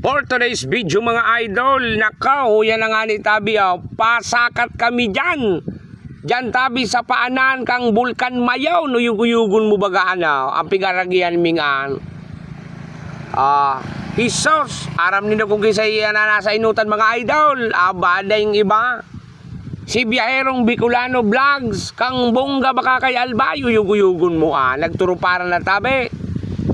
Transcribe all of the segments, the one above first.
For today's video mga idol, nakaw, yan na nga ni Tabi, oh, pasakat kami dyan. Dyan Tabi sa paanan kang bulkan mayaw, no yuguyugon mo baga ano, ang pigaragian mingan. Ah, Hisos, aram nino kung kisa iyan na nasa inutan mga idol, abada yung iba. Si Biyaherong Bicolano Vlogs, kang bongga baka kay Albayo, yuguyugon mo ah, nagturo para na tabi.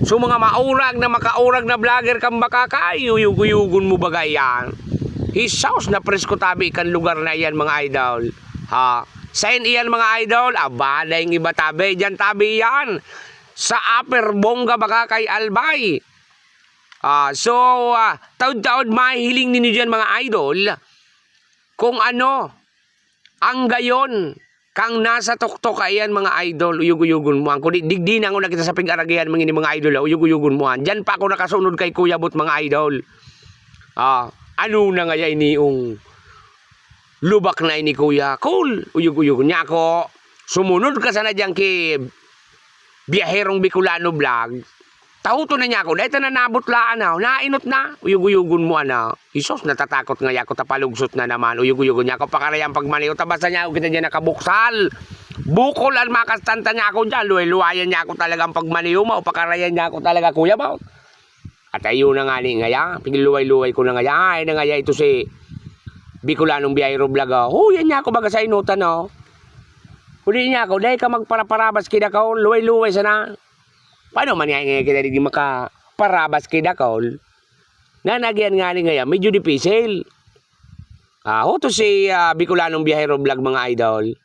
So mga maurag na makaurag na vlogger kang baka kayo, yuguyugon mo baga yan. Hisaus na presko tabi kan lugar na yan mga idol. Ha? Sain iyan mga idol, abada yung iba tabi, dyan tabi yan. Sa upper bongga baka kay Albay. Ah, so, ah, taod-taod mahihiling ninyo dyan mga idol kung ano ang gayon kang nasa tuktok ayan mga idol uyug-uyugon mo digdinan ko na kita sa pig-aragihan mga mga idol ah, uyug-uyugon mo diyan pa ako nakasunod kay Kuya Bot mga idol. Ah ano na nga ini yung lubak na ini Kuya? Cool uyug-uyugon niya ako. Sumunod ka sana diyan kay Biyaherong Bicolano Vlog Tahuto na niya ako, dahil na nabutlaan na, nainot na, uyug-uyugon mo ana. Isos, natatakot nga ako, tapalugsot na naman, uyug-uyugon niya ako, pakarayang pagmaniw, tabasa niya ako, kita niya nakabuksal. Bukol ang makastanta niya ako dyan, luwayan niya ako talagang pagmaniw mo, pakarayan niya ako talaga, kuya ba? At ayun na nga ni ngaya, pigiluway-luway ko na ngaya, ay na ngaya ito si Bicolanong Biyayro Vlog, oh, yan niya ako baga sa inutan, oh. Huli niya ako, dahil ka magparaparabas kida ka, luway-luway sana. Paano man nga kita di makaparabas kay Dakol? Nanagyan nga ni ngayon, medyo dipisil. Ah, uh, si uh, Bicolanong Biyahero Vlog mga idol.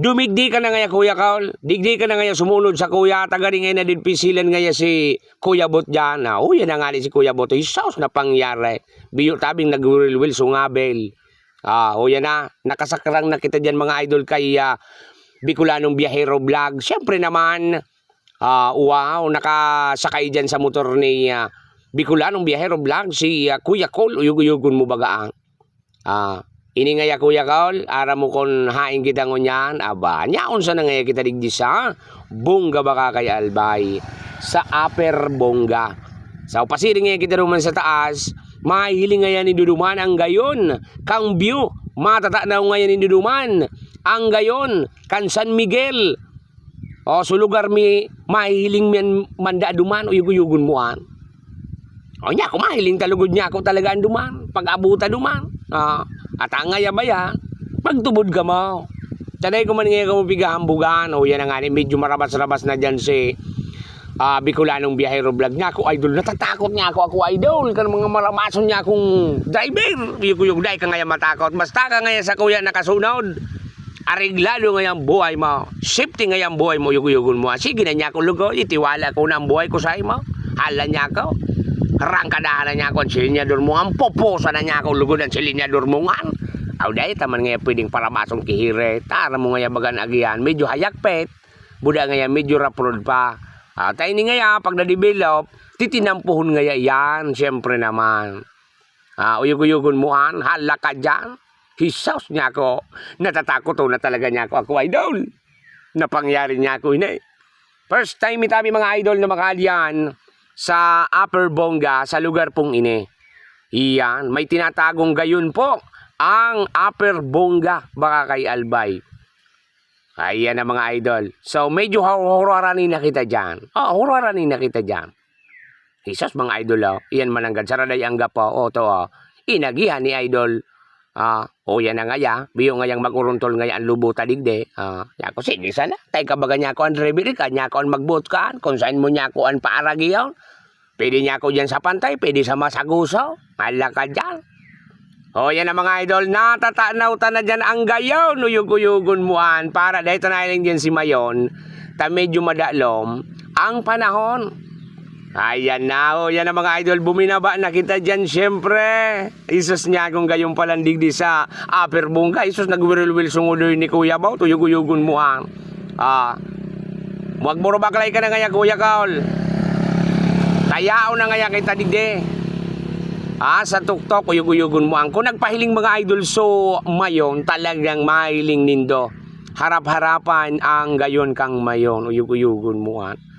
Dumigdi ka na ngaya Kuya Kaol. Digdi ka na ngaya sumunod sa Kuya. Tagari ngayon na din pisilan ngaya si Kuya Bot dyan. Ah, oh, na nga si Kuya Bot. Isaos na pangyari. Biyo tabing nag-will sungabel. Ah, yan na. Nakasakrang na kita dyan mga idol kay uh, Bicolanong Biyahero Vlog. Siyempre naman, Ah, wow, nakasakay dyan sa motor ni uh, Bicolanong Biyahero Vlog, si uh, Kuya Cole, uyug-uyugon mo baga ang. Ah, ini nga ya Kuya Cole, ara mo kon hain kita ngunyan, aba, nyaon sa na nga ya kita digdi sa bongga baka kay Albay, sa upper bongga. Sa upasiring nga kita ruman sa taas, mahiling nga ni Duduman. Ang gayon, kang view, matata na nga yan ni Duduman, ang gayon, kan San Miguel, o, so lugar mi mahiling men manda duman o yuguyugon mo an. O nya ako mahiling talugod niya ako talaga ang duman. Pag abuta duman. Ah, at ang ngaya baya, magtubod ka mo. Tanay ko man nga ka mo pigahambugan. O yan na nga medyo marabas-rabas na dyan si uh, Bicolanong Biyahero Vlog niya ako idol. Natatakot niya ako ako idol. Kan mga maramason niya akong driver. Yuguyug day ka ngaya matakot. Basta ka ngaya sa kuya nakasunod areglado ngayang buhay mo. Safety ngayang buhay mo, yuguyugon mo. Sige na niya ako lugo, itiwala ko na buhay ko sa imo. Hala niya ako. Rangkadahan na niya ako ang silinyador mo. Ang poposa na niya ako lugo ng silinyador mo nga. Aw dahil taman nga pwedeng paramasong kihire. Tara mo nga bagan agian. Medyo hayakpet. Buda nga medyo raprod pa. Ah, tayo ni nga pag na-develop, titinampuhon nga yan. Siyempre naman. Ah, uyug-uyugon mo. Hala ka dyan. Hisaus niya ako. Natatakot na talaga niya ako. Ako idol. Napangyari niya ako ini. First time ito mga idol na makalian sa Upper Bonga sa lugar pong ini. Iyan, may tinatagong gayon po ang Upper Bonga baka kay Albay. Ayan na mga idol. So medyo horroranin na kita dyan. Oh, horroranin na kita dyan. Hisos mga idol oh. Iyan mananggad. Saraday ang gapo. O to oh. Inagihan ni idol Ah, o yan na nga ya, biyo nga yang maguruntol nga yan lubo tadigde. Ah, ya ko sige sana. Tay ka baga niya ko ang rebel ka, niya ko ang magbot ka, kung saan mo niya ko ang paaragi yun. Pwede niya ko dyan sa pantay, pwede sa masaguso. Hala ka dyan. O yan na mga idol, natatanaw ta na dyan ang gayaw, nuyug-uyugon muan, para dahil tanayin dyan si Mayon, ta medyo madalom, ang panahon. Ayan na, o yan na mga idol, buminaba na kita dyan, syempre. Isus niya kung gayong palandig di sa upper bungga. Isus nagwiril-wil sunguloy ni Kuya Baw, tuyug-uyugon mo ang. Ah, Huwag mo baklay ka na ngaya, Kuya Kaol. Tayao na ngaya kita digde. Ah, sa tuktok, uyug-uyugon mo ang. Kung nagpahiling mga idol, so mayon, talagang mahiling nindo. Harap-harapan ang gayon kang mayon, uyug-uyugon mo ang.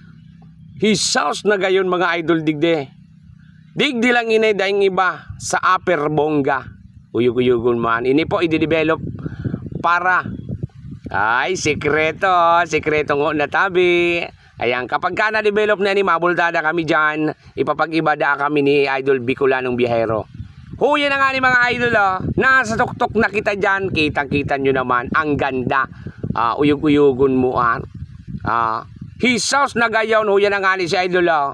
Hisaos na gayon mga idol digde. Digdi lang inay daing iba sa upper bongga. Uyug-uyugon man. Ini po i-develop para ay sikreto, sikreto ngo na tabi. Ayan, kapag ka na-develop na ni mabultada kami dyan, ipapag-ibada kami ni Idol Bicolanong Biyahero. Huya na nga ni mga idol oh. Nasa tuktok na kita dyan, kitang-kita nyo naman, ang ganda. Ah, uyug-uyugon mo ah. Ah, hisaws na gayon, huya na nga ni si Idol oh.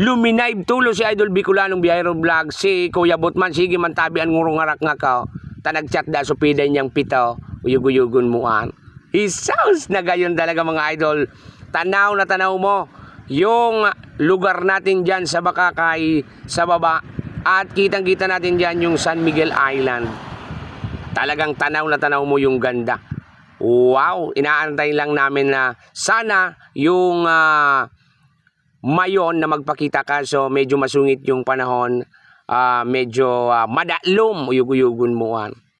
Luminayb tulo si Idol Bicolanong Biyahero Vlog. Si Kuya Butman, sige man tabi ang ngurong ngarak nga ka. oh. Tanag-chat da supiday niyang pito. Uyug-uyugon mo an. Hisaws na gayon talaga mga idol. Tanaw na tanaw mo yung lugar natin dyan sa Bakakay, sa baba. At kitang-kita natin dyan yung San Miguel Island. Talagang tanaw na tanaw mo yung ganda. Wow! Inaantay lang namin na sana yung ah, mayon na magpakita kaso medyo masungit yung panahon. ah, medyo ah, madalom, uyug-uyugon mo. an.